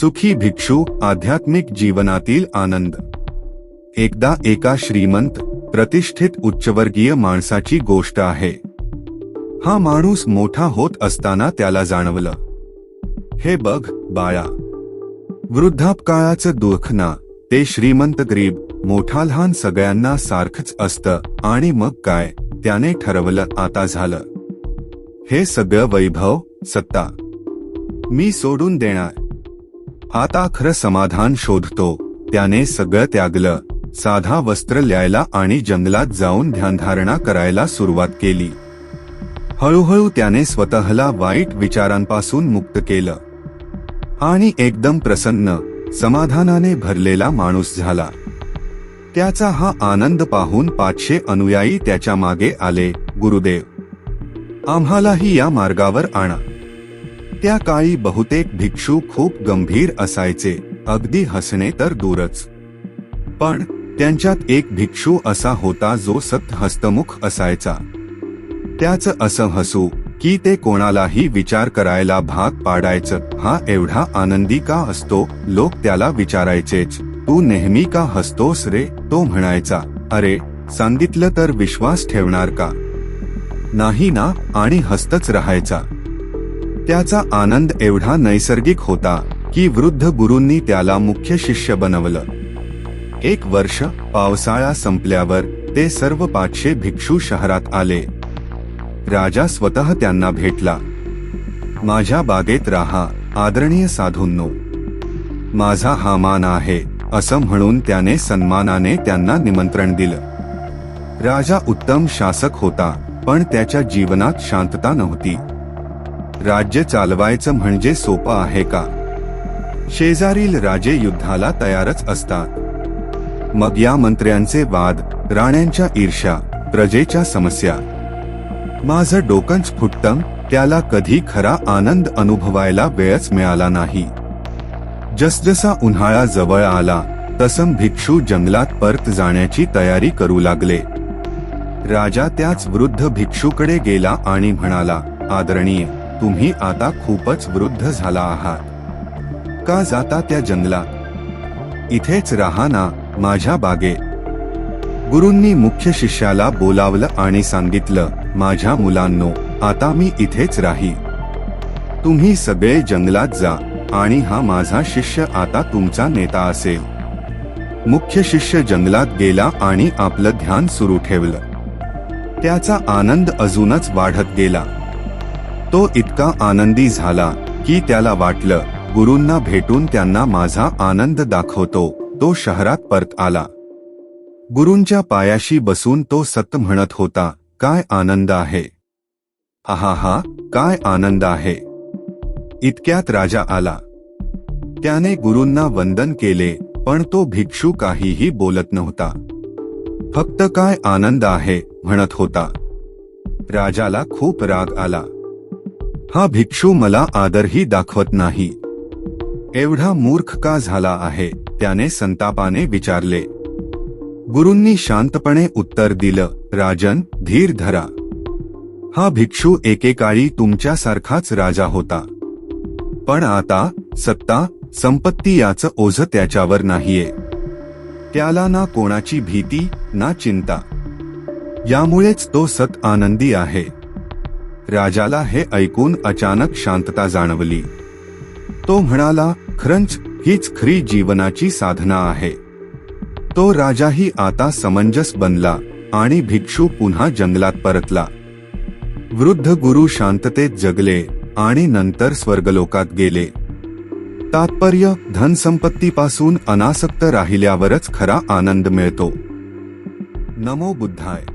सुखी भिक्षू आध्यात्मिक जीवनातील आनंद. एकदा एका श्रीमंत प्रतिष्ठित उच्चवर्गीय माणसाची गोष्ट आहे. हा माणूस मोठा होत असताना त्याला जाणवलं. हे बघ बाळा. वृद्धापकाळाचं दुःख ना ते श्रीमंत गरीब मोठा लहान सगळ्यांना सारखंच असतं आणि मग काय त्याने ठरवलं आता झालं. हे सगळं वैभव सत्ता. मी सोडून देणार. आता खरं समाधान शोधतो. त्याने सगळं त्यागलं. साधा वस्त्र ल्यायला आणि जंगलात जाऊन ध्यानधारणा करायला सुरुवात केली. हळूहळू त्याने स्वतःला वाईट विचारांपासून मुक्त केलं. आणि एकदम प्रसन्न समाधानाने भरलेला माणूस झाला. त्याचा हा आनंद पाहून पाचशे अनुयायी त्याच्यामागे आले गुरुदेव. आम्हालाही या मार्गावर आणा. त्या काळी बहुतेक भिक्षू खूप गंभीर असायचे. अगदी हसणे तर दूरच. पण त्यांच्यात एक भिक्षू असा होता जो सत हस्तमुख असायचा. त्याचं असं हसू की ते कोणालाही विचार करायला भाग पाडायचं. हा एवढा आनंदी का असतो? लोक त्याला विचारायचेच. तू नेहमी का हसतोस रे? तो म्हणायचा. अरे सांगितलं तर विश्वास ठेवणार का? नाही ना आणि हसतच राहायचा. त्याचा आनंद एवढा नैसर्गिक होता की वृद्ध गुरूंनी त्याला मुख्य शिष्य बनवलं. एक वर्ष पावसाळा संपल्यावर ते सर्व पाचशे भिक्षू शहरात आले. राजा स्वतः त्यांना भेटला. माझ्या बागेत राहा आदरणीय साधूंनो. माझा हा मान आहे असं म्हणून त्याने सन्मानाने त्यांना निमंत्रण दिलं. राजा उत्तम शासक होता पण त्याच्या जीवनात शांतता नव्हती. राज्य चालवायचं म्हणजे सोपं आहे का? शेजारील राजे युद्धाला तयारच असतात. मग या मंत्र्यांचे वाद राण्यांच्या ईर्ष्या प्रजेच्या समस्या. माझं डोकंच फुटतं त्याला कधी खरा आनंद अनुभवायला वेळच मिळाला नाही. जसजसा उन्हाळा जवळ आला तसं भिक्षू जंगलात परत जाण्याची तयारी करू लागले. राजा त्याच वृद्ध भिक्षूकडे गेला आणि म्हणाला आदरणीय तुम्ही आता खूपच वृद्ध झाला आहात. का जाता त्या जंगलात इथेच राहा ना माझ्या बागेत गुरूंनी मुख्य शिष्याला बोलावलं आणि सांगितलं माझ्या मुलांनो आता मी इथेच राही. तुम्ही सगळे जंगलात जा आणि हा माझा शिष्य आता तुमचा नेता असेल. मुख्य शिष्य जंगलात गेला आणि आपलं ध्यान सुरू ठेवलं. त्याचा आनंद अजूनच वाढत गेला. तो इतका आनंदी झाला की त्याला वाटलं गुरूंना भेटून त्यांना माझा आनंद दाखवतो तो शहरात परत आला. गुरूंच्या पायाशी बसून तो सत म्हणत होता काय आनंद आहे? आहा हा काय आनंद आहे? इतक्यात राजा आला. त्याने गुरूंना वंदन केले पण तो भिक्षू काहीही बोलत नव्हता. फक्त काय आनंद आहे? म्हणत होता. राजाला खूप राग आला. हा भिक्षू मला आदरही दाखवत नाही. एवढा मूर्ख का झाला आहे? त्याने संतापाने विचारले. गुरूंनी शांतपणे उत्तर दिलं राजन धीर धरा. हा भिक्षू एकेकाळी तुमच्यासारखाच राजा होता. पण आता सत्ता संपत्ती याचं ओझ त्याच्यावर नाहीये. त्याला ना कोणाची भीती ना चिंता. यामुळेच तो सत आनंदी आहे. राजाला हे ऐकून अचानक शांतता जाणवली. तो म्हणाला खरंच हीच खरी जीवनाची साधना आहे. तो राजाही आता समंजस बनला आणि भिक्षू पुन्हा जंगलात परतला. वृद्ध गुरु शांततेत जगले आणि नंतर स्वर्गलोकात गेले. तात्पर्य धनसंपत्तीपासून अनासक्त राहिल्यावरच खरा आनंद मिळतो. नमो बुद्धाय.